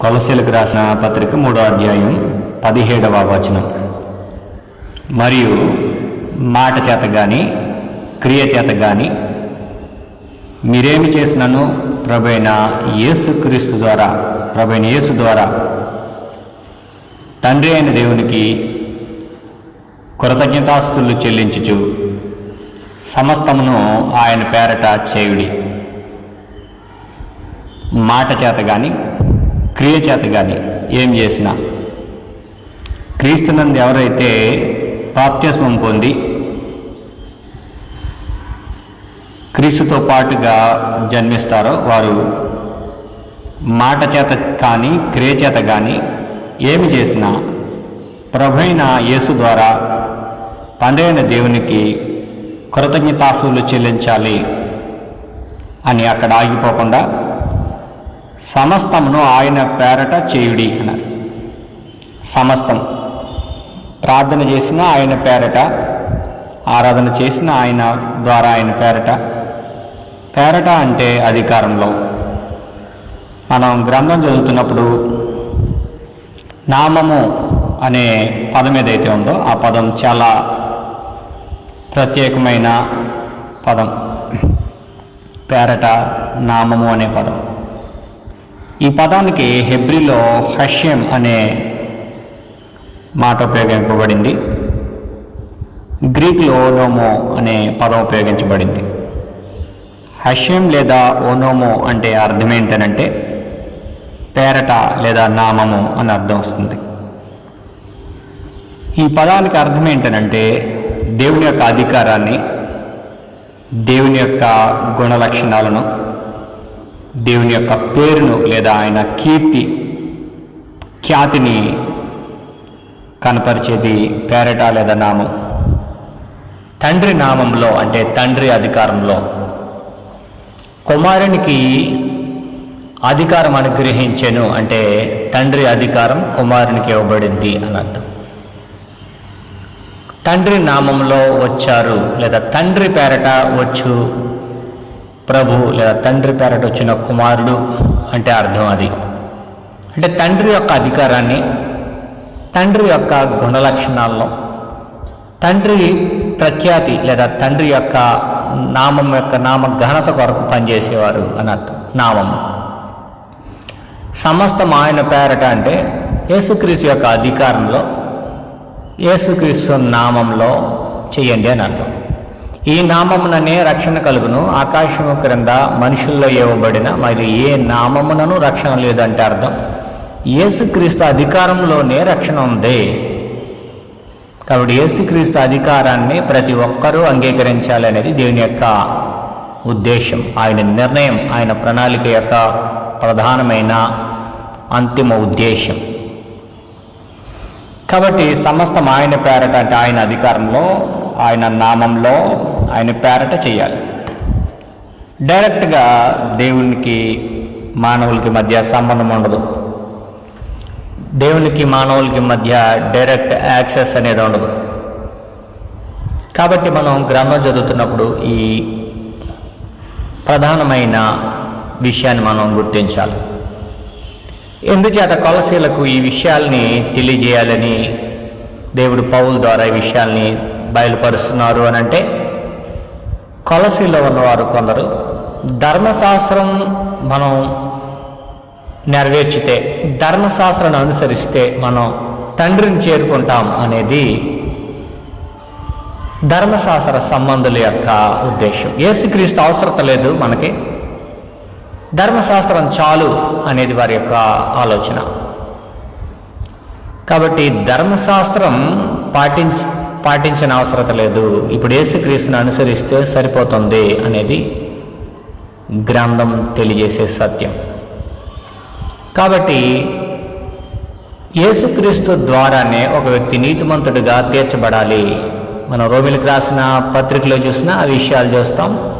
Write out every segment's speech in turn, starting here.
కొలసీలకు రాసిన పత్రిక మూడో అధ్యాయం పదిహేడవ వచనం. మరియు మాట చేత కానీ క్రియ చేత కానీ మీరేమి చేసినను? ప్రభైన యేసుక్రీస్తు ద్వారా ప్రభైన యేసు ద్వారా తండ్రి అయిన దేవునికి కృతజ్ఞతాస్తులు చెల్లించుచు సమస్తమును ఆయన పేరట చేయుడి. మాట చేత కానీ క్రియ చేత కానీ ఏం చేసినా. క్రీస్తునందు ఎవరైతే బాప్త్యస్మం పొంది క్రీస్తుతో పాటుగా జన్మిస్తారో వారు మాట చేత కానీ క్రియ చేత కానీ ఏమి చేసినా ప్రభైన యేసు ద్వారా తండ్రైన దేవునికి కృతజ్ఞతాసులు చెల్లించాలి అని అక్కడ ఆగిపోకుండా సమస్తమును ఆయన పేరట చేయుడి అన్నారు. సమస్తం. ప్రార్థన చేసిన ఆయన పేరట ఆరాధన చేసిన ఆయన ద్వారా ఆయన పేరట. పేరట అంటే అధికారంలో. మనం గ్రంథం చదువుతున్నప్పుడు నామము అనే పదం ఏదైతే ఉందో ఆ పదం చాలా ప్రత్యేకమైన పదం. పేరట నామము అనే పదం. ఈ పదానికి హెబ్రిలో హష్యం అనే మాట ఉపయోగింపబడింది. గ్రీక్లో ఓనోమో అనే పదం ఉపయోగించబడింది. హష్యం లేదా ఓనోమో అంటే అర్థం ఏంటనంటే పేరట లేదా నామము అని అర్థం వస్తుంది. ఈ పదానికి అర్థం ఏంటనంటే దేవుని యొక్క అధికారాన్ని దేవుని యొక్క గుణ లక్షణాలను దేవుని యొక్క పేరును లేదా ఆయన కీర్తి ఖ్యాతిని కనపరిచేది పేరట లేదా నామం. తండ్రి నామంలో అంటే తండ్రి అధికారంలో. కుమారునికి అధికారం అనుగ్రహించెను అంటే తండ్రి అధికారం కుమారునికి ఇవ్వబడింది అని అర్థం. తండ్రి నామంలో వచ్చారు లేదా తండ్రి పేరట వచ్చు ప్రభు లేదా తండ్రి పేరట వచ్చిన కుమారుడు అంటే అర్థం అది. అంటే తండ్రి యొక్క అధికారాన్ని తండ్రి యొక్క గుణలక్షణాలను తండ్రి ప్రఖ్యాతి లేదా తండ్రి యొక్క నామం యొక్క నామ ఘనత కొరకు పనిచేసేవారు అని అర్థం నామం. సమస్తం ఆయన పేరట అంటే యేసుక్రీస్తు యొక్క అధికారంలో యేసుక్రీస్తు నామంలో చేయండి అని అర్థం. ఈ నామముననే రక్షణ కలుగును. ఆకాశము క్రింద మనుషుల్లో ఇవ్వబడిన మరి ఏ నామమునను రక్షణ లేదంటే అర్థం? యేసుక్రీస్తు అధికారంలోనే రక్షణ ఉంది. కాబట్టి యేసుక్రీస్తు అధికారాన్ని ప్రతి ఒక్కరూ అంగీకరించాలి అనేది దేవుని యొక్క ఉద్దేశం. ఆయన నిర్ణయం ఆయన ప్రణాళిక యొక్క ప్రధానమైన అంతిమ ఉద్దేశం. కాబట్టి సమస్తం ఆయన పేరట అంటే ఆయన అధికారంలో ఆయన నామంలో ఆయన పేరట చేయాలి. డైరెక్ట్గా దేవునికి మానవులకి మధ్య సంబంధం ఉండదు. దేవునికి మానవులకి మధ్య డైరెక్ట్ యాక్సెస్ అనేది ఉండదు. కాబట్టి మనం గ్రంథం చదువుతున్నప్పుడు ఈ ప్రధానమైన విషయాన్ని మనం గుర్తించాలి. ఎందుచేత కొలసీలకు ఈ విషయాల్ని తెలియజేయాలని దేవుడు పౌల ద్వారా ఈ విషయాల్ని బయలుపరుస్తున్నారు అని అంటే కొలసీలో ఉన్నవారు కొందరు ధర్మశాస్త్రం మనం నెరవేర్చితే ధర్మశాస్త్రాన్ని అనుసరిస్తే మనం తండ్రిని చేరుకుంటాం అనేది ధర్మశాస్త్ర సంబంధుల యొక్క ఉద్దేశం. ఏసుక్రీస్తు అవసరత లేదు మనకి. ధర్మశాస్త్రం చాలు అనేది వారి యొక్క ఆలోచన. కాబట్టి ధర్మశాస్త్రం పాటించి పాటించిన అవసరత లేదు. ఇప్పుడు యేసుక్రీస్తుని అనుసరిస్తే సరిపోతుంది అనేది గ్రంథం తెలియజేసే సత్యం. కాబట్టి యేసుక్రీస్తు ద్వారానే ఒక వ్యక్తి నీతిమంతుడిగా తీర్చబడాలి. మనం రోమిలకు రాసిన పత్రికలో చూసినా ఆ విషయాలు చూస్తాం.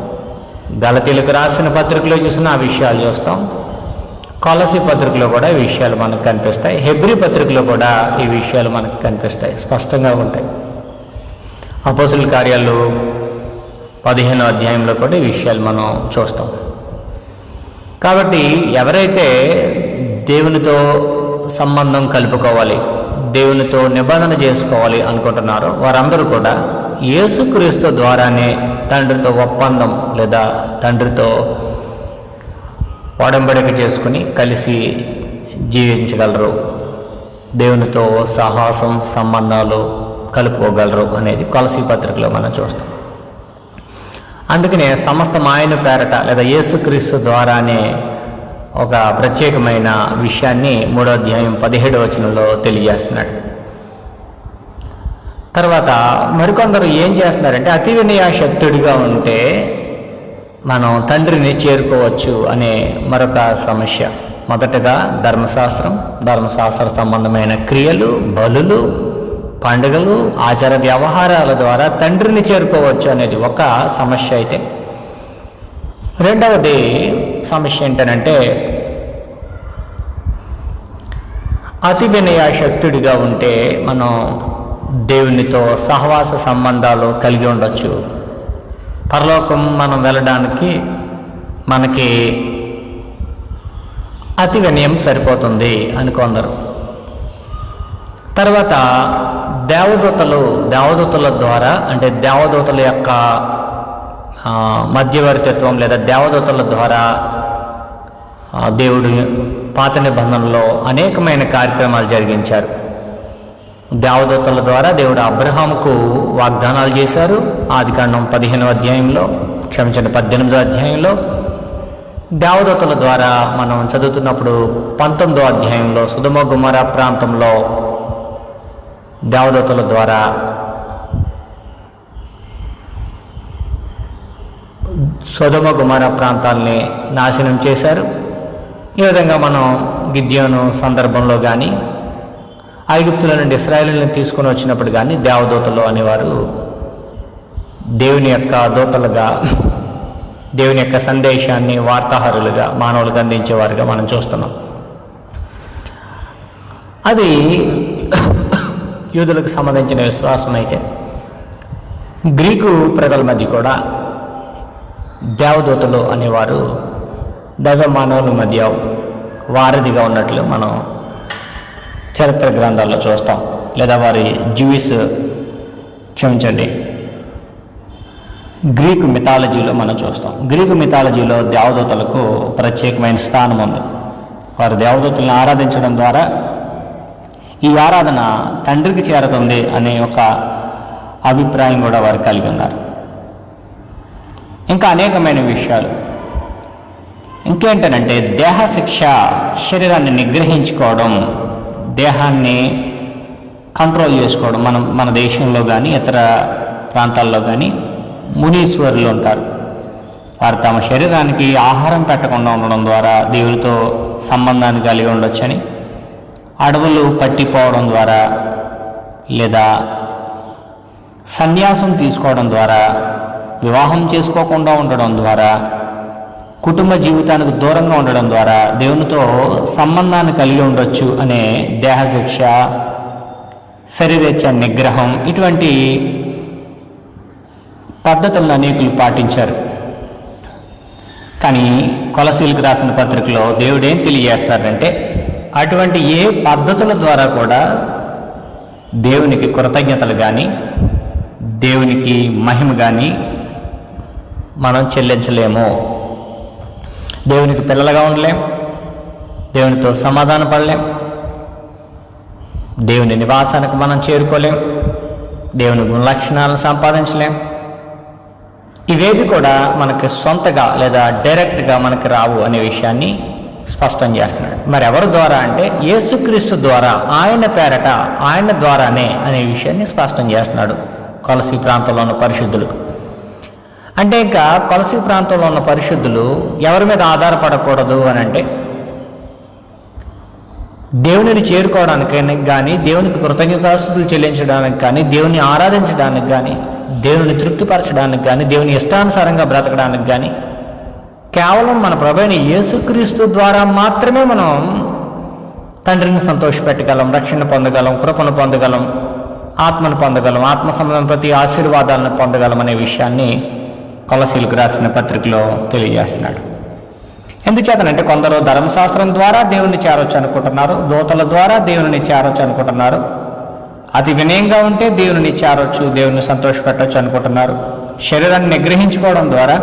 గలతీలకు రాసిన పత్రికలో చూసినా ఆ విషయాలు చూస్తాం. కొలసి పత్రికలో కూడా ఈ విషయాలు మనకు కనిపిస్తాయి. హెబ్రి పత్రికలో కూడా ఈ విషయాలు మనకు కనిపిస్తాయి. స్పష్టంగా ఉంటాయి. అపోసుల కార్యాలు పదిహేనో అధ్యాయంలో కూడా ఈ విషయాలు మనం చూస్తాం. కాబట్టి ఎవరైతే దేవునితో సంబంధం కలుపుకోవాలి దేవునితో నిబంధన చేసుకోవాలి అనుకుంటున్నారో వారందరూ కూడా యేసుక్రీస్తు ద్వారానే తండ్రితో ఒప్పందం లేదా తండ్రితో ఒడంబడిక చేసుకుని కలిసి జీవించగలరు. దేవునితో సాహసం సంబంధాలు కలుపుకోగలరు అనేది కొలసీ పత్రికలో మనం చూస్తాం. అందుకనే సమస్త మాయను పేరట లేదా యేసుక్రీస్తు ద్వారానే ఒక ప్రత్యేకమైన విషయాన్ని మూడో అధ్యాయం పదిహేడు వచనంలో తెలియజేస్తున్నాడు. తర్వాత మరికొందరు ఏం చేస్తున్నారంటే అతి వినయాశక్తుడిగా ఉంటే మనం తండ్రిని చేరుకోవచ్చు అనే మరొక సమస్య. మొదటగా ధర్మశాస్త్రం ధర్మశాస్త్ర సంబంధమైన క్రియలు బలులు పండుగలు ఆచార వ్యవహారాల ద్వారా తండ్రిని చేరుకోవచ్చు అనేది ఒక సమస్య అయితే. రెండవది సమస్య ఏంటనంటే అతి వినయాశక్తుడిగా ఉంటే మనం దేవునితో సహవాస సంబంధాలు కలిగి ఉండొచ్చు. పరలోకం మనం వెళ్ళడానికి మనకి అతి వినయం సరిపోతుంది అని కొందరు తర్వాత దేవదూతలు దేవదూతల ద్వారా అంటే దేవదూతల యొక్క మధ్యవర్తిత్వం లేదా దేవదూతల ద్వారా దేవుడు పాత నిబంధనలో అనేకమైన కార్యక్రమాలు జరిగించారు. దేవదూతల ద్వారా దేవుడు అబ్రహాముకు వాగ్దానాలు చేశారు. ఆది కాండం పదిహేనవ అధ్యాయంలో క్షమించండి పద్దెనిమిదో అధ్యాయంలో. దేవదూతల ద్వారా మనం చదువుతున్నప్పుడు పంతొమ్మిదో అధ్యాయంలో సుధమ గుమర ప్రాంతంలో దేవదూతల ద్వారా సుధమ కుమార ప్రాంతాల్ని నాశనం చేశారు. ఈ విధంగా మనం గిద్యోను సందర్భంలో కానీ ఐగుప్తుల నుండి ఇస్రాయేలుని తీసుకొని వచ్చినప్పుడు కానీ దేవదూతలు అనేవారు దేవుని యొక్క దూతలుగా దేవుని యొక్క సందేశాన్ని వార్తాహరులుగా మానవులకు అందించేవారుగా మనం చూస్తున్నాం. అది యూదులకు సంబంధించిన విశ్వాసం అయితే గ్రీకు ప్రజల మధ్య కూడా దేవదూతలు అనేవారు దైవ మానవుల మధ్య వారధిగా ఉన్నట్లు మనం చరిత్ర గ్రంథాల్లో చూస్తాం. లేదా వారి జ్యూయిస్ క్షమించండి. గ్రీకు మిథాలజీలో మనం చూస్తాం. గ్రీకు మిథాలజీలో దేవదూతలకు ప్రత్యేకమైన స్థానం ఉంది. వారు దేవదూతలను ఆరాధించడం ద్వారా ఈ ఆరాధన తండ్రికి చేరుతుంది అనే ఒక అభిప్రాయం కూడా వారు కలిగి ఉన్నారు. ఇంకా అనేకమైన విషయాలు. ఇంకేంటనంటే దేహ శిక్ష శరీరాన్ని నిగ్రహించుకోవడం దేహాన్ని కంట్రోల్ చేసుకోవడం మనం మన దేశంలో కానీ ఇతర ప్రాంతాల్లో కానీ మునీశ్వరులు ఉంటారు. వారు తమ శరీరానికి ఆహారం పెట్టకుండా ఉండడం ద్వారా దేవునితో సంబంధాన్ని కలిగి ఉండొచ్చని అడవులు పట్టిపోవడం ద్వారా లేదా సన్యాసం తీసుకోవడం ద్వారా వివాహం చేసుకోకుండా ఉండడం ద్వారా కుటుంబ జీవితానికి దూరంగా ఉండడం ద్వారా దేవునితో సంబంధాన్ని కలిగి ఉండొచ్చు అనే దేహశిక్ష శరీరేచ్ఛ నిగ్రహం ఇటువంటి పద్ధతులను అనేకులు పాటించారు. కానీ కొలసీలకు రాసిన పత్రికలో దేవుడేం తెలియజేస్తారంటే అటువంటి ఏ పద్ధతుల ద్వారా కూడా దేవునికి కృతజ్ఞతలు కానీ దేవునికి మహిమ కానీ మనం చెల్లించలేము. దేవునికి పిల్లలుగా ఉండలేం. దేవునితో సమాధాన పడలేం. దేవుని నివాసానికి మనం చేరుకోలేం. దేవుని గుణ లక్షణాలను సంపాదించలేం. ఇవేవి కూడా మనకి సొంతగా లేదా డైరెక్ట్గా మనకి రావు అనే విషయాన్ని స్పష్టం చేస్తున్నాడు. మరి ఎవరి ద్వారా అంటే యేసుక్రీస్తు ద్వారా ఆయన పేరట ఆయన ద్వారానే అనే విషయాన్ని స్పష్టం చేస్తున్నాడు కొలసి ప్రాంతంలో ఉన్న పరిశుద్ధులకు. అంటే ఇంకా కొలసి ప్రాంతంలో ఉన్న పరిశుద్ధులు ఎవరి మీద ఆధారపడకూడదు అని అంటే దేవునిని చేరుకోవడానికి కానీ దేవునికి కృతజ్ఞతాస్తులు చెల్లించడానికి కానీ దేవుని ఆరాధించడానికి కానీ దేవుని తృప్తిపరచడానికి కానీ దేవుని ఇష్టానుసారంగా బ్రతకడానికి కానీ కేవలం మన ప్రభైన యేసుక్రీస్తు ద్వారా మాత్రమే మనం తండ్రిని సంతోషపెట్టగలం రక్షణ పొందగలం కృపను పొందగలం ఆత్మను పొందగలం ఆత్మ సంబంధం ప్రతి ఆశీర్వాదాలను పొందగలం అనే విషయాన్ని కొలసీలకు రాసిన పత్రికలో తెలియజేస్తున్నాడు. ఎందుచేతనంటే కొందరు ధర్మశాస్త్రం ద్వారా దేవుణ్ణి చేరొచ్చు అనుకుంటున్నారు దూతల ద్వారా దేవుని చేరొచ్చు అనుకుంటున్నారు అతి వినయంగా ఉంటే దేవుని చేరొచ్చు దేవుని సంతోషపెట్టొచ్చు అనుకుంటున్నారు శరీరాన్ని నిగ్రహించుకోవడం ద్వారా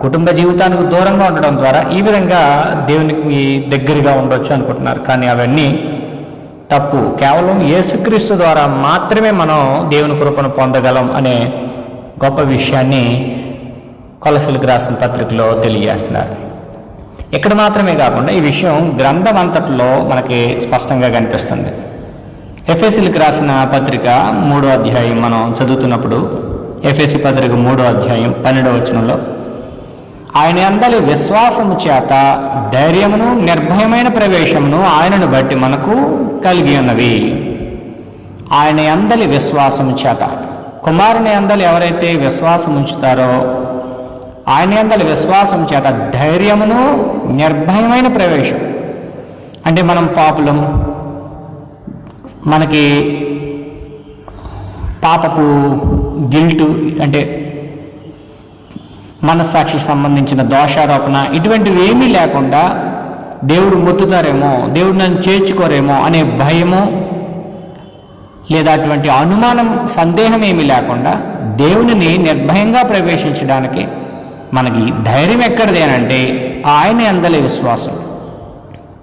కుటుంబ జీవితానికి దూరంగా ఉండడం ద్వారా ఈ విధంగా దేవునికి దగ్గరగా ఉండొచ్చు అనుకుంటున్నారు. కానీ అవన్నీ తప్పు. కేవలం యేసుక్రీస్తు ద్వారా మాత్రమే మనం దేవుని కృపను పొందగలం అనే గొప్ప విషయాన్ని కొలసలకు రాసిన పత్రికలో తెలియజేస్తున్నారు. ఇక్కడ మాత్రమే కాకుండా ఈ విషయం గ్రంథం అంతట్లో మనకి స్పష్టంగా కనిపిస్తుంది. ఎఫ్ఎస్సీలకు రాసిన పత్రిక మూడో అధ్యాయం మనం చదువుతున్నప్పుడు ఎఫ్ఎస్సి పత్రిక మూడో అధ్యాయం పన్నెండవ వచనంలో ఆయన అందలి విశ్వాసము చేత ధైర్యమును నిర్భయమైన ప్రవేశమును ఆయనను బట్టి మనకు కలిగి ఉన్నవి. ఆయన అందలి విశ్వాసము చేత. కుమారుని అందలు ఎవరైతే విశ్వాసం ఉంచుతారో ఆయన అందలి విశ్వాసం చేత ధైర్యమును నిర్భయమైన ప్రవేశం. అంటే మనం పాపులం. మనకి పాపపు గిల్టు అంటే మనస్సాక్షికి సంబంధించిన దోషారోపణ ఇటువంటివి ఏమీ లేకుండా దేవుడు మొత్తుతారేమో దేవుడు నన్ను చేర్చుకోరేమో అనే భయము లేదా అటువంటి అనుమానం సందేహం ఏమీ లేకుండా దేవునిని నిర్భయంగా ప్రవేశించడానికి మనకి ధైర్యం ఎక్కడిది అంటే ఆయన అందలి విశ్వాసం.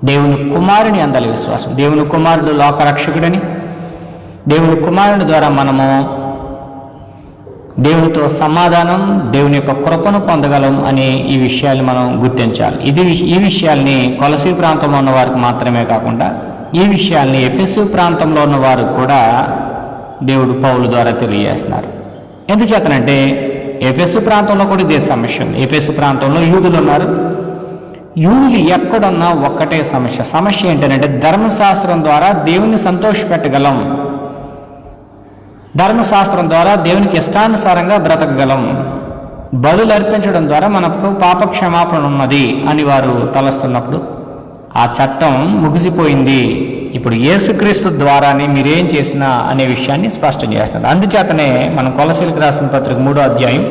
దేవుని కుమారుని అందలి విశ్వాసం. దేవుని కుమారుడు లోకరక్షకుడని దేవుని కుమారుని ద్వారా మనము దేవునితో సమాధానం దేవుని యొక్క కృపను పొందగలం అనే ఈ విషయాలు మనం గుర్తించాలి. ఇది ఈ విషయాల్ని కొలసి ప్రాంతంలో ఉన్న వారికి మాత్రమే కాకుండా ఈ విషయాల్ని ఎఫెసు ప్రాంతంలో ఉన్న వారు కూడా దేవుడు పౌలు ద్వారా తెలియజేస్తున్నారు. ఎందుచేతనంటే ఎఫెసు ప్రాంతంలో కూడా ఇదే సమస్య ఉంది. ఎఫెసు ప్రాంతంలో యూదులు ఉన్నారు. యూదులు ఎక్కడున్నా ఒక్కటే సమస్య. సమస్య ఏంటంటే ధర్మశాస్త్రం ద్వారా దేవుని సంతోషపెట్టగలం. ధర్మశాస్త్రం ద్వారా దేవునికి ఇష్టానుసారంగా బ్రతకగలం. బలులు అర్పించడం ద్వారా మనకు పాపక్షమాపణ ఉన్నది అని వారు తలస్తున్నప్పుడు ఆ చట్టం ముగిసిపోయింది. ఇప్పుడు యేసుక్రీస్తు ద్వారానే మీరేం చేసినా అనే విషయాన్ని స్పష్టం చేస్తున్నారు. అందుచేతనే మనం కొలసీలకు రాసిన పత్రిక మూడో అధ్యాయం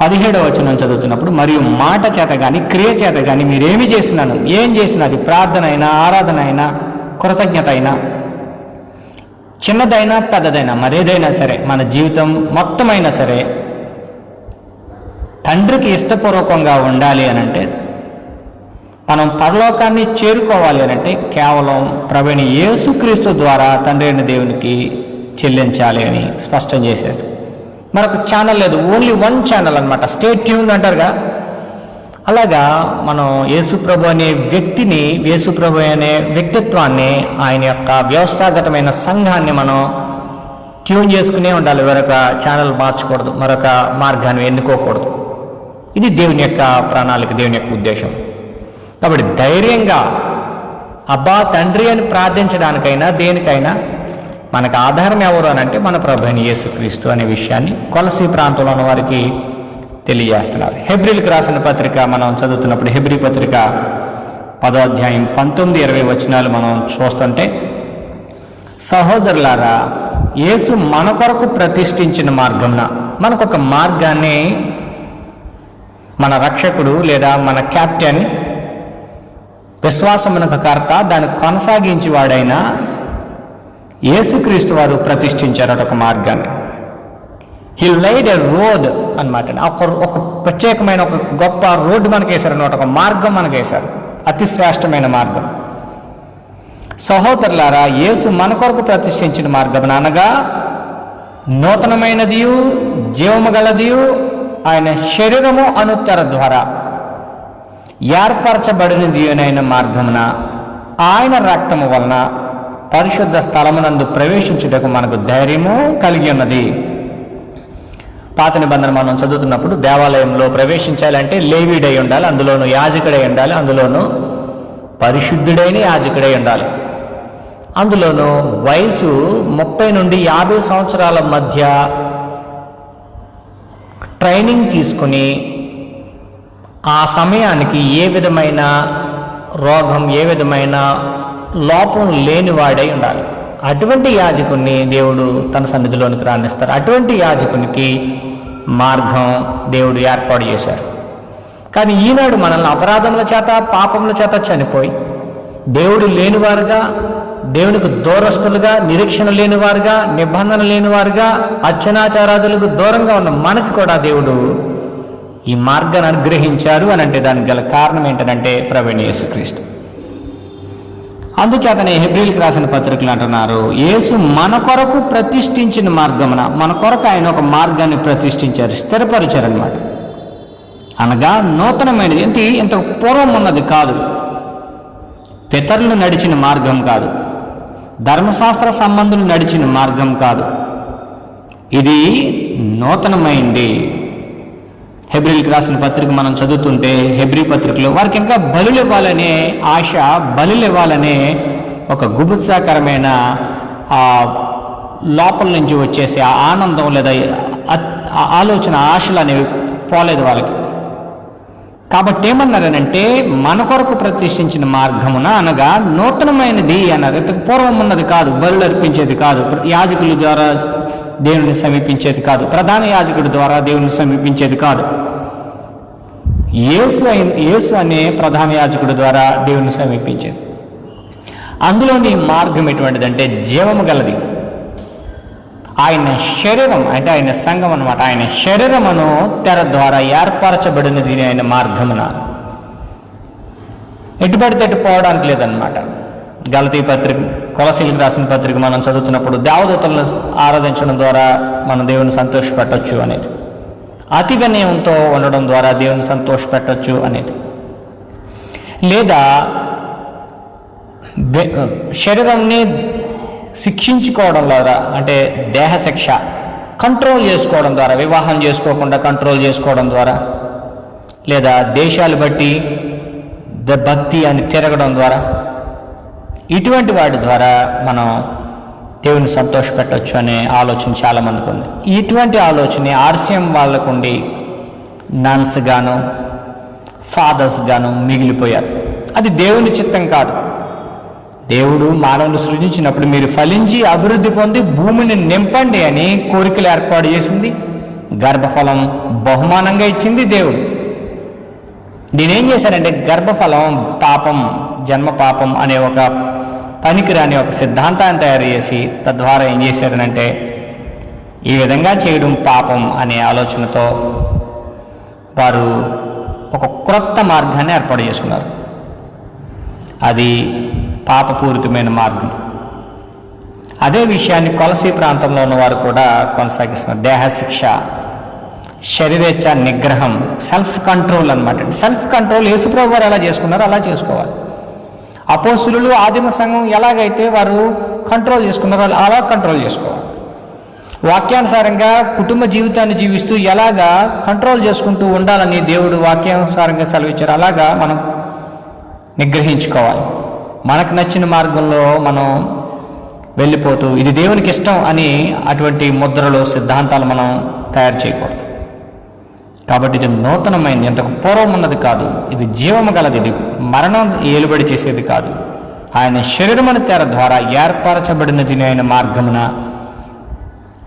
పదిహేడవ వచనం చదువుతున్నప్పుడు మరియు మాట చేత కానీ క్రియ చేత కానీ మీరేమి చేసినాను? ఏం చేసినా అది ప్రార్థన అయినా ఆరాధన అయినా కృతజ్ఞత అయినా చిన్నదైనా పెద్దదైనా మరేదైనా సరే మన జీవితం మొత్తమైనా సరే తండ్రికి ఇష్టపూర్వకంగా ఉండాలి అని అంటే మనం పరలోకాన్ని చేరుకోవాలి అని అంటే కేవలం ప్రవీణ యేసుక్రీస్తు ద్వారా తండ్రి అయిన దేవునికి చెల్లించాలి అని స్పష్టం చేశారు. మరొక ఛానల్ లేదు ఓన్లీ వన్ ఛానల్ అనమాట స్టేట్ ట్యూన్ అంటారుగా. అలాగా మనం యేసుప్రభు అనే వ్యక్తిని యేసుప్రభు అనే వ్యక్తిత్వాన్ని ఆయన యొక్క వ్యవస్థాగతమైన సంఘాన్ని మనం ట్యూన్ చేసుకునే ఉండాలి. మరొక ఛానల్ మార్చకూడదు. మరొక మార్గాన్ని ఎన్నుకోకూడదు. ఇది దేవుని యొక్క ప్రణాళిక దేవుని యొక్క ఉద్దేశం. కాబట్టి ధైర్యంగా అబ్బా తండ్రి అని ప్రార్థించడానికైనా దేనికైనా మనకు ఆధారం ఎవరు అని అంటే మన ప్రభు అయిన యేసుక్రీస్తు అనే విషయాన్ని కొలసి ప్రాంతంలో ఉన్న వారికి తెలియజేస్తున్నారు. హెబ్రిల్కి రాసిన పత్రిక మనం చదువుతున్నప్పుడు హెబ్రి పత్రిక పదో అధ్యాయం పంతొమ్మిది ఇరవై వచనాలు మనం చూస్తుంటే సహోదరులారా యేసు మన కొరకు ప్రతిష్ఠించిన మార్గంన మనకొక మార్గాన్ని మన రక్షకుడు లేదా మన క్యాప్టెన్ విశ్వాసమునకు కర్త దాన్ని కొనసాగించేవాడైన యేసుక్రీస్తు వారు ప్రతిష్ఠించారు ఒక మార్గాన్ని. హీ లైడ్ ఎ రోడ్ అనమాట ఒక ఒక ప్రత్యేకమైన ఒక గొప్ప రోడ్డు మనకు వేశారు అనమాట ఒక మార్గం మనకు వేశారు అతి శ్రేష్టమైన మార్గం. సహోదరులారా యేసు మన కొరకు ప్రతిష్ఠించిన మార్గం అనగా నూతనమైనదియు జీవము గలదియు ఆయన శరీరము అనుత్తర ద్వారా ఏర్పరచబడినది అయిన మార్గమున ఆయన రక్తము వలన పరిశుద్ధ స్థలమునందు ప్రవేశించుటకు మనకు ధైర్యము కలిగి ఉన్నది. పాత నిబంధన మనం చదువుతున్నప్పుడు దేవాలయంలో ప్రవేశించాలంటే లేవీడై ఉండాలి అందులోను యాజకుడై ఉండాలి అందులోను పరిశుద్ధుడైన యాజకుడై ఉండాలి. అందులోను వయసు ముప్పై నుండి యాభై సంవత్సరాల మధ్య ట్రైనింగ్ తీసుకుని ఆ సమయానికి ఏ విధమైన రోగం ఏ విధమైన లోపం లేనివాడై ఉండాలి. అటువంటి యాజకుణ్ణి దేవుడు తన సన్నిధిలోనికి రాణిస్తారు. అటువంటి యాజకునికి మార్గం దేవుడు ఏర్పాటు చేశారు. కానీ ఈనాడు మనల్ని అపరాధముల చేత పాపముల చేత చనిపోయి దేవుడు లేనివారుగా దేవునికి దూరస్తులుగా నిరీక్షణ లేనివారుగా నిబంధన లేనివారుగా అర్చనాచారాదులకు దూరంగా ఉన్న మనకు కూడా దేవుడు ఈ మార్గాన్ని అనుగ్రహించారు అని అంటే దానికి గల కారణం ఏంటంటే ప్రవీణ యేసుక్రీస్తు. అందుచేతనే హెబ్రిల్కి రాసిన పత్రికలు అంటున్నారు యేసు మన కొరకు ప్రతిష్ఠించిన మార్గమున మన కొరకు ఆయన ఒక మార్గాన్ని ప్రతిష్ఠించారు స్థిరపరిచారు అనమాట అనగా నూతనమైనది ఏంటి ఇంత పూర్వం ఉన్నది కాదు. పితరులు నడిచిన మార్గం కాదు. ధర్మశాస్త్ర సంబంధులు నడిచిన మార్గం కాదు. ఇది నూతనమైంది. హెబ్రిల్కి రాసిన పత్రిక మనం చదువుతుంటే హెబ్రి పత్రికలో వారికి ఇంకా బలులు ఇవ్వాలనే ఆశ బలులు ఇవ్వాలనే ఒక గుబుత్సాకరమైన ఆ లోపల నుంచి వచ్చేసి ఆ ఆనందం లేదా ఆలోచన ఆశలు అనేవి పోలేదు వాళ్ళకి. కాబట్టి ఏమన్నారనంటే మన కొరకు ప్రతిష్ఠించిన మార్గమున అనగా నూతనమైనది అన్నారు. ఇంతకు పూర్వం ఉన్నది కాదు బరులు అర్పించేది కాదు యాజకుల ద్వారా దేవుని సమీపించేది కాదు ప్రధాన యాజకుడి ద్వారా దేవుని సమీపించేది కాదు. యేసు అయిన యేసు అనే ప్రధాన యాజకుడి ద్వారా దేవుని సమీపించేది. అందులోని మార్గం ఎటువంటిదంటే జీవము గలది. ఆయన శరీరం అంటే ఆయన సంఘం అనమాట ఆయన శరీరమును తెర ద్వారా ఏర్పరచబడినది ఆయన మార్గమున. ఎటుపడితే ఎటు పోవడానికి లేదనమాట గలతీ పత్రిక కొలసీలకు రాసిన పత్రిక మనం చదువుతున్నప్పుడు దేవదూతలను ఆరాధించడం ద్వారా మన దేవుని సంతోషపెట్టచ్చు అనేది. అతి వినయంతో ఉండడం ద్వారా దేవుని సంతోషపెట్టచ్చు అనేది. లేదా శరీరంని శిక్షించుకోవడం ద్వారా అంటే దేహ శిక్ష. కంట్రోల్ చేసుకోవడం ద్వారా వివాహం చేసుకోకుండా కంట్రోల్ చేసుకోవడం ద్వారా లేదా దేశాలు బట్టి ద భక్తి అని తిరగడం ద్వారా ఇటువంటి వాటి ద్వారా మనం దేవుని సంతోషపెట్టవచ్చు అనే ఆలోచన చాలామందికి ఉంది. ఇటువంటి ఆలోచన ఆర్సీఎం వాళ్ళకుండి నన్స్ గాను ఫాదర్స్ గాను మిగిలిపోయారు. అది దేవుని చిత్తం కాదు. దేవుడు మానవుని సృజించినప్పుడు మీరు ఫలించి అభివృద్ధి పొంది భూమిని నింపండి అని కోరికలు ఏర్పాటు చేసింది. గర్భఫలం బహుమానంగా ఇచ్చింది దేవుడు. నేనేం చేశానంటే గర్భఫలం పాపం జన్మ పాపం అనే ఒక పనికిరాని ఒక సిద్ధాంతాన్ని తయారు చేసి తద్వారా ఏం చేశారనంటే ఈ విధంగా చేయడం పాపం అనే ఆలోచనతో వారు ఒక క్రొత్త మార్గాన్ని ఏర్పాటు చేసుకున్నారు. అది పాపపూరితమైన మార్గం. అదే విషయాన్ని కొలసీ ప్రాంతంలో ఉన్నవారు కూడా కొనసాగిస్తున్నారు. దేహశిక్ష శరీరేచ్ఛ నిగ్రహం సెల్ఫ్ కంట్రోల్ అనమాట సెల్ఫ్ కంట్రోల్ యేసుప్రభు వారు ఎలా చేసుకున్నారో అలా చేసుకోవాలి. అపోసులు ఆదిమ సంఘం ఎలాగైతే వారు కంట్రోల్ చేసుకున్నారో అలా- అలా కంట్రోల్ చేసుకోవాలి. వాక్యానుసారంగా కుటుంబ జీవితాన్ని జీవిస్తూ ఎలాగా కంట్రోల్ చేసుకుంటూ ఉండాలని దేవుడు వాక్యానుసారంగా సెలవిచ్చారు. అలాగా మనం నిగ్రహించుకోవాలి. మనకు నచ్చిన మార్గంలో మనం వెళ్ళిపోతూ ఇది దేవునికి ఇష్టం అని అటువంటి ముద్రలు సిద్ధాంతాలు మనం తయారు చేయకూడదు. కాబట్టి ఇది నూతనమైనది ఇంతకు పూర్వం ఉన్నది కాదు. ఇది జీవము గలది. ఇది మరణం ఏలుబడి చేసేది కాదు. ఆయన శరీరమని తెర ద్వారా ఏర్పరచబడినది ఆయన మార్గమున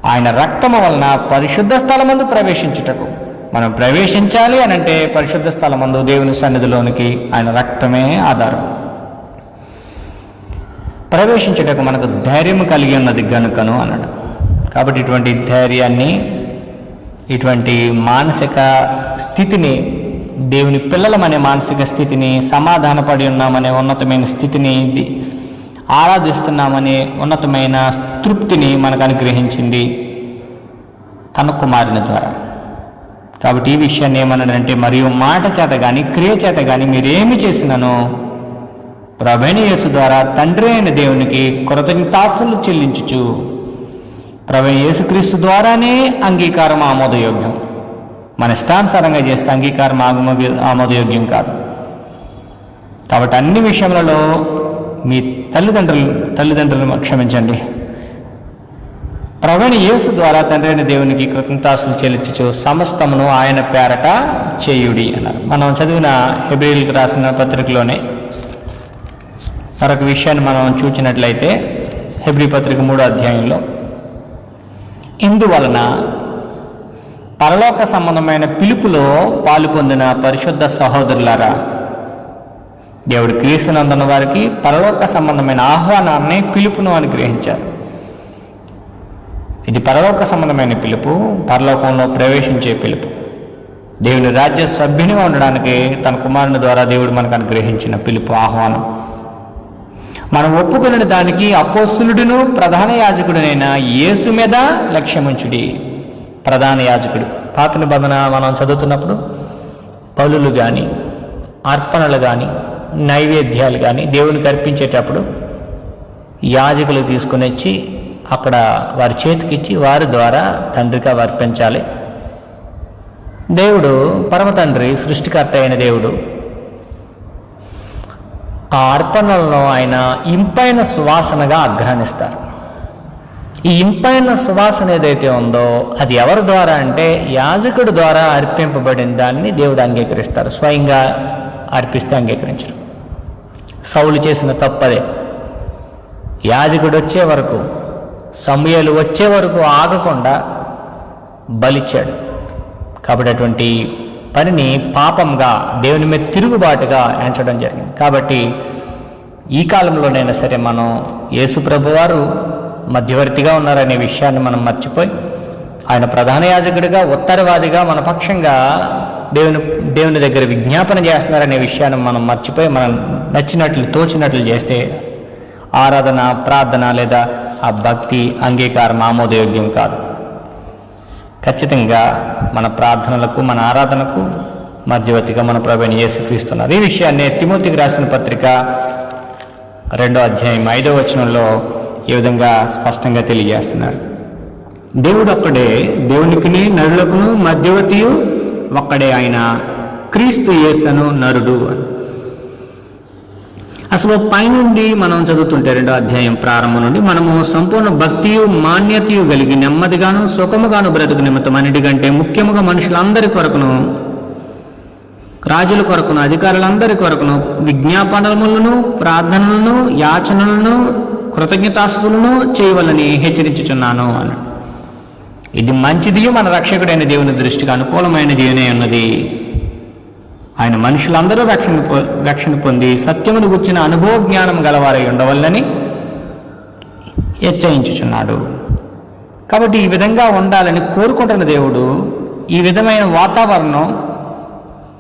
ఆయన రక్తము వలన పరిశుద్ధ స్థలమందు ప్రవేశించుటకు. మనం ప్రవేశించాలి అని అంటే పరిశుద్ధ స్థలమందు దేవుని సన్నిధిలోనికి ఆయన రక్తమే ఆధారం. ప్రవేశించటకు మనకు ధైర్యం కలిగి ఉన్నది గనుకను అన్నాడు. కాబట్టి ఇటువంటి ధైర్యాన్ని ఇటువంటి మానసిక స్థితిని దేవుని పిల్లలమనే మానసిక స్థితిని సమాధానపడి ఉన్నామనే ఉన్నతమైన స్థితిని ఆరాధిస్తున్నామనే ఉన్నతమైన తృప్తిని మనకు అనుగ్రహించింది తన కుమారుని ద్వారా. కాబట్టి ఈ విషయాన్ని ఏమన్నాడంటే మరియు మాట చేత కానీ క్రియ చేత కానీ మీరేమి చేసినానో ప్రభైన యేసు ద్వారా తండ్రి అయిన దేవునికి కృతజ్ఞతాస్తులు చెల్లించుచు ప్రభైన యేసుక్రీస్తు ద్వారానే అంగీకారం ఆమోదయోగ్యం. మన ఇష్టానుసారంగా చేస్తే అంగీకారం ఆగమ ఆమోదయోగ్యం కాదు. కాబట్టి అన్ని విషయములలో మీ తల్లిదండ్రులు తల్లిదండ్రులను క్షమించండి. ప్రవీణ యేసు ద్వారా తండ్రి అయిన దేవునికి కృతజ్ఞతాసులు చెల్లించు సమస్తమును ఆయన పేరట చేయుడి అన్నారు. మనం చదివిన హెబ్రిల్కి రాసిన పత్రికలోనే మరొక విషయాన్ని మనం చూచినట్లయితే హెబ్రి పత్రిక మూడో అధ్యాయంలో ఇందువలన పరలోక సంబంధమైన పిలుపులో పాలు పొందిన పరిశుద్ధ సహోదరులారా దేవుడు క్రీస్తునందున్న వారికి పరలోక సంబంధమైన ఆహ్వానాన్ని పిలుపును అనుగ్రహించారు. ఇది పరలోక సంబంధమైన పిలుపు పరలోకంలో ప్రవేశించే పిలుపు. దేవుని రాజ్య సభ్యునిగా ఉండడానికి తన కుమారుని ద్వారా దేవుడు మనకు అనుగ్రహించిన పిలుపు ఆహ్వానం. మనం ఒప్పుకొని దానికి అపోసులుడును ప్రధాన యాజకుడునైన యేసు మీద లక్ష్యముంచుడి. ప్రధాన యాజకుడు. పాత నిబంధన మనం చదువుతున్నప్పుడు పౌలులు కానీ అర్పణలు కానీ నైవేద్యాలు కానీ దేవునికి అర్పించేటప్పుడు యాజకులు తీసుకుని వచ్చి అక్కడ వారి చేతికిచ్చి వారి ద్వారా తండ్రికి అవి అర్పించాలి. దేవుడు పరమ తండ్రి సృష్టికర్త అయిన దేవుడు ఆ అర్పణలను ఆయన ఇంపైన సువాసనగా ఆఘ్రానిస్తారు ఈ ఇంపైన సువాసన ఏదైతే ఉందో అది ఎవరి ద్వారా అంటే యాజకుడి ద్వారా అర్పింపబడిన దాన్ని దేవుడు అంగీకరిస్తారు. స్వయంగా అర్పిస్తే అంగీకరించరు. సౌలు చేసిన తప్పదే. యాజకుడు వచ్చే వరకు సమయాలు వచ్చే వరకు ఆగకుండా బలిచ్చాడు. కాబట్టి అటువంటి పనిని పాపంగా దేవుని మీద తిరుగుబాటుగా ఎంచడం జరిగింది. కాబట్టి ఈ కాలంలోనైనా సరే మనం యేసుప్రభు వారు మధ్యవర్తిగా ఉన్నారనే విషయాన్ని మనం మర్చిపోయి ఆయన ప్రధాన యాజకుడిగా ఉత్తరవాదిగా మన పక్షంగా దేవుని దేవుని దగ్గర విజ్ఞాపన చేస్తున్నారనే విషయాన్ని మనం మర్చిపోయి మనం నచ్చినట్లు తోచినట్లు చేస్తే ఆరాధన ప్రార్థన లేదా ఆ భక్తి అంగీకారం ఆమోదయోగ్యం కాదు. ఖచ్చితంగా మన ప్రార్థనలకు మన ఆరాధనకు మధ్యవర్తిగా మన ప్రవీణ యేసుక్రీస్తున్నారు ఈ విషయాన్ని తిమోతికి రాసిన పత్రిక రెండో అధ్యాయం ఐదో వచనంలో ఈ విధంగా స్పష్టంగా తెలియజేస్తున్నారు. దేవుడు ఒక్కడే దేవునికిని నరులకును మధ్యవర్తియు ఒక్కడే ఆయన క్రీస్తు యేసను నరుడు అని. అసలు పైనుండి మనం చదువుతుంటే రెండో అధ్యాయం ప్రారంభం నుండి మనము సంపూర్ణ భక్తియు మాన్యతయు కలిగి నెమ్మదిగాను సుఖముగాను బ్రతుకు నిమిత్తం అన్నిటికంటే ముఖ్యముగా మనుషులందరి కొరకును రాజుల కొరకును అధికారులందరి కొరకును విజ్ఞాపనములను ప్రార్థనలను యాచనలను కృతజ్ఞతాస్తులను చేయవలని హెచ్చరించుచున్నాను అన్నాడు. ఇది మంచిది మన రక్షకుడైన దేవుని దృష్టికి అనుకూలమైన దేవునే ఉన్నది. ఆయన మనుషులందరూ రక్షణ పొ- రక్షణ పొంది సత్యమును గుర్చిన అనుభవ జ్ఞానం గలవారై ఉండవల్లని హెచ్చరించుచున్నాడు. కాబట్టి ఈ విధంగా ఉండాలని కోరుకుంటున్న దేవుడు ఈ విధమైన వాతావరణం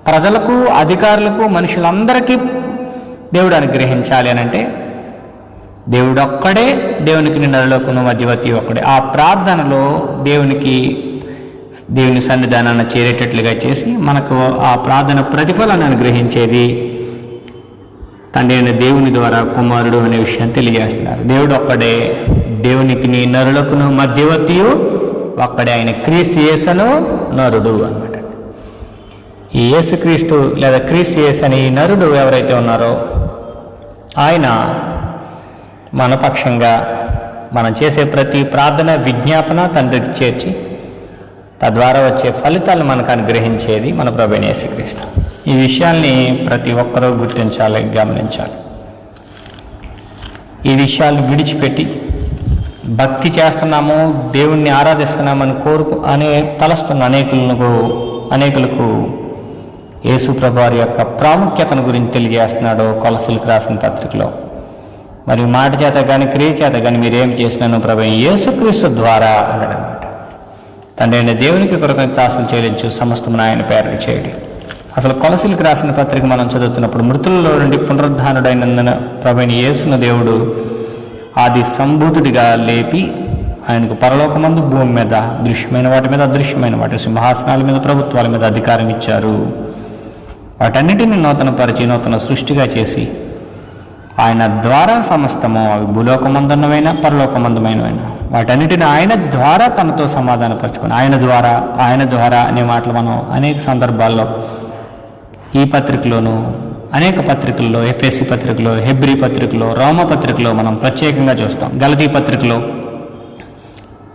ప్రజలకు అధికారులకు మనుషులందరికీ దేవుడు అనుగ్రహించాలి అని అంటే దేవుడు ఒక్కడే దేవునికి నిన్నలోకును మధ్యవర్తి ఒక్కడే. ఆ ప్రార్థనలో దేవునికి దేవుని సన్నిధానాన్ని చేరేటట్లుగా చేసి మనకు ఆ ప్రార్థన ప్రతిఫలాన్ని అనుగ్రహించేది తండ్రి అయిన దేవుని ద్వారా కుమారుడు అనే విషయాన్ని తెలియజేస్తున్నారు. దేవుడు ఒక్కడే దేవునికి నీ నరులకును మధ్యవర్తియు ఒక్కడే ఆయన క్రీస్తు యేసను నరుడు అన్నమాట. ఈ యేసుక్రీస్తు లేదా క్రీస్తు యేసు అనే ఈ నరుడు ఎవరైతే ఉన్నారో ఆయన మన పక్షంగా మనం చేసే ప్రతి ప్రార్థన విజ్ఞాపన తండ్రికి చేర్చి తద్వారా వచ్చే ఫలితాలు మనకు అనుగ్రహించేది మన ప్రభుని యేసుక్రీస్తు. ఈ విషయాల్ని ప్రతి ఒక్కరూ గుర్తించాలి గమనించాలి. ఈ విషయాలు విడిచిపెట్టి భక్తి చేస్తున్నాము దేవుణ్ణి ఆరాధిస్తున్నామని కోరుకు అనే తలస్తున్న అనేకులకు అనేకులకు యేసు వారి యొక్క ప్రాముఖ్యతను గురించి తెలియజేస్తున్నాడు కొలసలకు రాసిన పత్రికలో. మరి మాట చేత కానీ క్రియ చేత కానీ మీరేం చేసినాను ప్రభు యేసుక్రీస్తు ద్వారా అనడం. తండ్రి అయిన దేవునికి కృతజ్ఞతాసులు చెల్లించు సమస్తమును ఆయన పేరు చేయడం. అసలు కొలసీలకు రాసిన పత్రిక మనం చదువుతున్నప్పుడు మృతులలో నుండి పునరుద్ధానుడైనందున ప్రభుని యేసున దేవుడు ఆది సంభూతుడిగా లేపి ఆయనకు పరలోకమందు భూమి మీద దృశ్యమైన వాటి మీద అదృశ్యమైన వాటి సింహాసనాల మీద ప్రభుత్వాల మీద అధికారం ఇచ్చారు. వాటన్నిటిని నూతన పరిచి నూతన సృష్టిగా చేసి ఆయన ద్వారా సమస్తము అవి భూలోకమందున్నవైనా పరలోకమందమైనవైన. వాటన్నిటిని ఆయన ద్వారా తనతో సమాధానపరచుకుని ఆయన ద్వారా ఆయన ద్వారా అనే మాటలు మనం అనేక సందర్భాల్లో ఈ పత్రికలోను అనేక పత్రికల్లో ఎఫ్ఎస్సి పత్రికలో హెబ్రి పత్రికలో రోమ పత్రికలో మనం ప్రత్యేకంగా చూస్తాం. గలతీ పత్రికలో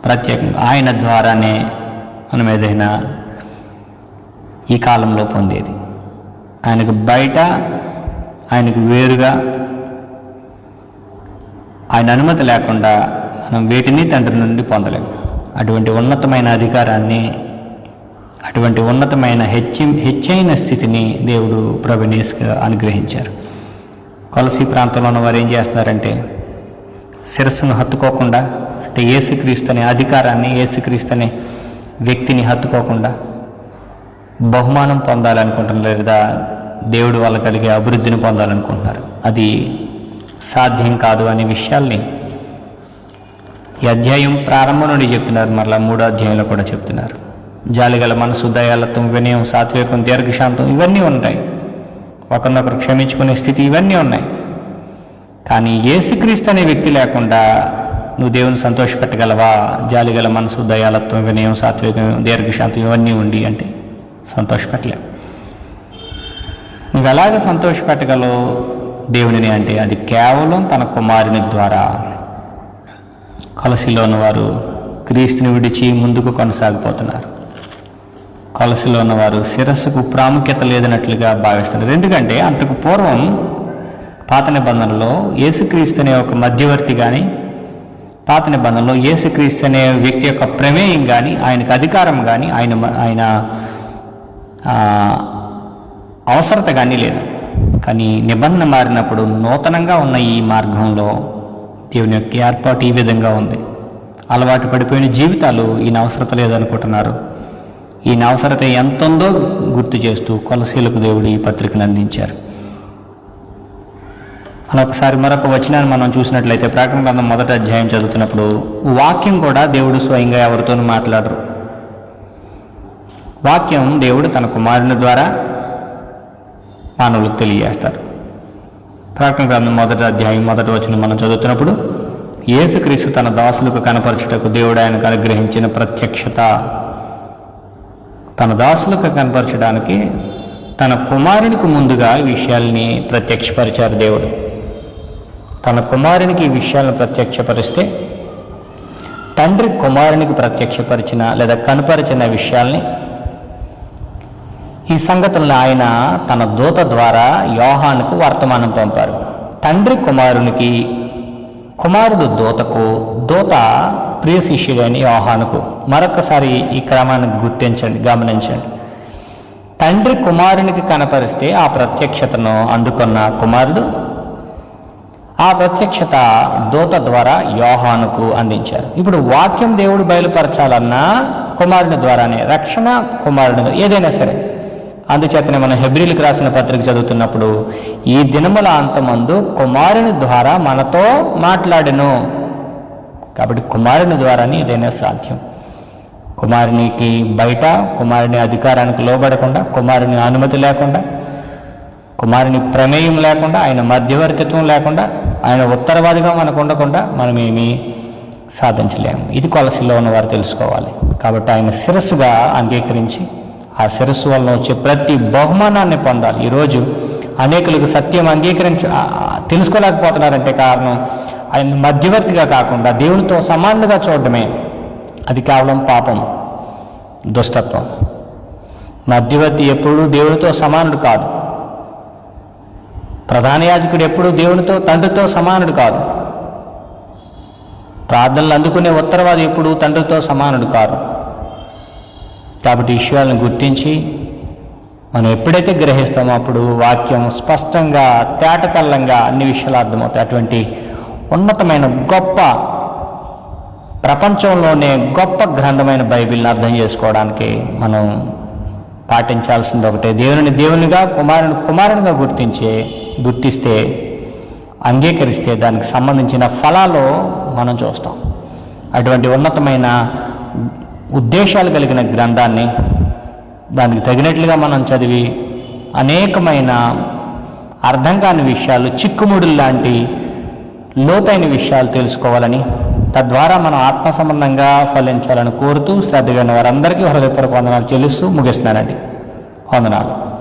ప్రత్యేకంగా ఆయన ద్వారానే మనం ఏదైనా ఈ కాలంలో పొందేది. ఆయనకు బయట ఆయనకు వేరుగా ఆయన అనుమతి లేకుండా మనం వేటిని తండ్రి నుండి పొందలేము. అటువంటి ఉన్నతమైన అధికారాన్ని అటువంటి ఉన్నతమైన హెచ్చి హెచ్చైన స్థితిని దేవుడు ప్రవీణేస్గా అనుగ్రహించారు. కొలసి ప్రాంతంలో ఉన్న వారు ఏం చేస్తున్నారంటే శిరస్సును హత్తుకోకుండా అంటే ఏసుక్రీస్తు అనే అధికారాన్ని ఏసుక్రీస్తు అనే వ్యక్తిని హత్తుకోకుండా బహుమానం పొందాలనుకుంటున్నారు లేదా దేవుడు వాళ్ళ కలిగే అభివృద్ధిని పొందాలనుకుంటున్నారు. అది సాధ్యం కాదు అనే విషయాల్ని ఈ అధ్యాయం ప్రారంభం నుండి చెప్తున్నారు. మరలా మూడో అధ్యాయంలో కూడా చెప్తున్నారు. జాలిగల మనసు దయాలత్వం వినయం సాత్వికం దీర్ఘశాంతం ఇవన్నీ ఉంటాయి. ఒకరినొకరు క్షమించుకునే స్థితి ఇవన్నీ ఉన్నాయి. కానీ ఏసుక్రీస్తు అనే వ్యక్తి లేకుండా నువ్వు దేవుని సంతోషపెట్టగలవా? జాలిగల మనసు దయాలత్వం వినయం సాత్వికం దీర్ఘశాంతం ఇవన్నీ ఉండి అంటే సంతోషపెట్టలేవు నువ్వు ఎలాగ సంతోషపెట్టగలవు? దేవునిని అంటే అది కేవలం తన కుమారుని ద్వారా. కలసిలో ఉన్నవారు క్రీస్తుని విడిచి ముందుకు కొనసాగిపోతున్నారు. కలసిలో ఉన్నవారు శిరస్సుకు ప్రాముఖ్యత లేదన్నట్లుగా భావిస్తున్నారు. ఎందుకంటే అంతకు పూర్వం పాత నిబంధనలో యేసుక్రీస్తు అనే ఒక మధ్యవర్తి కానీ పాత నిబంధనలో యేసుక్రీస్తు అనే వ్యక్తి యొక్క ప్రమేయం కానీ ఆయనకు అధికారం కానీ ఆయన ఆయన అవసరత కానీ లేదు. కానీ నిబంధన మారినప్పుడు నూతనంగా ఉన్న ఈ మార్గంలో దేవుని యొక్క ఏర్పాటు ఈ విధంగా ఉంది. అలవాటు పడిపోయిన జీవితాలు ఈయన అవసరత లేదనుకుంటున్నారు. ఈయన అవసరత ఎంత ఉందో గుర్తు చేస్తూ కొలసీలకు దేవుడు ఈ పత్రికను అందించారు. అలా ఒకసారి మరొక వచనాన్ని మనం చూసినట్లయితే ప్రకటన గ్రంథం మొదటి అధ్యాయం చదువుతున్నప్పుడు వాక్యం కూడా దేవుడు స్వయంగా ఎవరితోనూ మాట్లాడరు. వాక్యం దేవుడు తన కుమారుని ద్వారా మానవులకు తెలియజేస్తారు. ప్రకటన గ్రంథం మొదటి అధ్యాయం మొదటి వచ్చిన మనం చదువుతున్నప్పుడు యేసుక్రీస్తు తన దాసులకు కనపరచుటకు దేవుడు ఆయనకు అనుగ్రహించిన ప్రత్యక్షత. తన దాసులకు కనపరచడానికి తన కుమారునికి ముందుగా ఈ విషయాల్ని ప్రత్యక్షపరిచారు దేవుడు. తన కుమారునికి ఈ విషయాలను ప్రత్యక్షపరిస్తే తండ్రి కుమారునికి ప్రత్యక్షపరిచిన లేదా కనపరిచిన విషయాల్ని ఈ సంగతులను ఆయన తన దూత ద్వారా యోహానుకు వర్తమానం పంపారు. తండ్రి కుమారునికి కుమారుడు దూతకు దూత ప్రియ శిష్యుడైన యోహానుకు మరొకసారి ఈ క్రమాన్ని గుర్తించండి గమనించండి. తండ్రి కుమారునికి కనపరిస్తే ఆ ప్రత్యక్షతను అందుకున్న కుమారుడు ఆ ప్రత్యక్షత దూత ద్వారా యోహానుకు అందించారు. ఇప్పుడు వాక్యం దేవుడు బయలుపరచాలన్నా కుమారుని ద్వారానే రక్షణ కుమారుని ఏదైనా సరే. అందుచేతనే మనం హెబ్రిల్కి రాసిన పత్రిక చదువుతున్నప్పుడు ఈ దినముల అంతమందు కుమారుని ద్వారా మనతో మాట్లాడెను. కాబట్టి కుమారుని ద్వారానే ఏదైనా సాధ్యం. కుమారునికి బయట కుమారుని అధికారానికి లోబడకుండా కుమారుని అనుమతి లేకుండా కుమారుని ప్రమేయం లేకుండా ఆయన మధ్యవర్తిత్వం లేకుండా ఆయన ఉత్తరవాదిగా మనకు ఉండకుండా మనమేమి సాధించలేము. ఇది కొలసిలో ఉన్నవారు తెలుసుకోవాలి. కాబట్టి ఆయన శిరస్సుగా అంగీకరించి ఆ శిరస్సు వలన వచ్చే ప్రతి బహుమానాన్ని పొందాలి. ఈరోజు అనేకులకు సత్యం అంగీకరించ తెలుసుకోలేకపోతున్నారంటే కారణం ఆయన మధ్యవర్తిగా కాకుండా దేవునితో సమానంగా చూడడమే. అది కేవలం పాపం దుష్టత్వం. మధ్యవర్తి ఎప్పుడూ దేవునితో సమానుడు కాదు ప్రధాన యాజకుడు ఎప్పుడు దేవునితో తండ్రితో సమానుడు కాదు ప్రార్థనలు అందుకునే ఉత్తరవాది ఎప్పుడు తండ్రితో సమానుడు కాదు కాబట్టి విషయాలను గుర్తించి మనం ఎప్పుడైతే గ్రహిస్తామో అప్పుడు వాక్యం స్పష్టంగా తేటతల్లంగా అన్ని విషయాలు అర్థమవుతాయి. అటువంటి ఉన్నతమైన గొప్ప ప్రపంచంలోనే గొప్ప గ్రంథమైన బైబిల్ని అర్థం చేసుకోవడానికి మనం పాటించాల్సింది ఒకటే. దేవుని దేవునిగా కుమారుని కుమారునిగా గుర్తించే గుర్తిస్తే అంగీకరిస్తే దానికి సంబంధించిన ఫలాలు మనం చూస్తాం. అటువంటి ఉన్నతమైన ఉద్దేశాలు కలిగిన గ్రంథాన్ని దానికి తగినట్లుగా మనం చదివి అనేకమైన అర్థం కాని విషయాలు చిక్కుముడులు లాంటి లోతైన విషయాలు తెలుసుకోవాలని తద్వారా మనం ఆత్మ సంబంధంగా ఫలించాలని కోరుతూ శ్రద్ధ వారందరికీ హృదయపూర్వక వందనాలు చెల్లిస్తూ ముగిస్తున్నానండి. వందనాలు.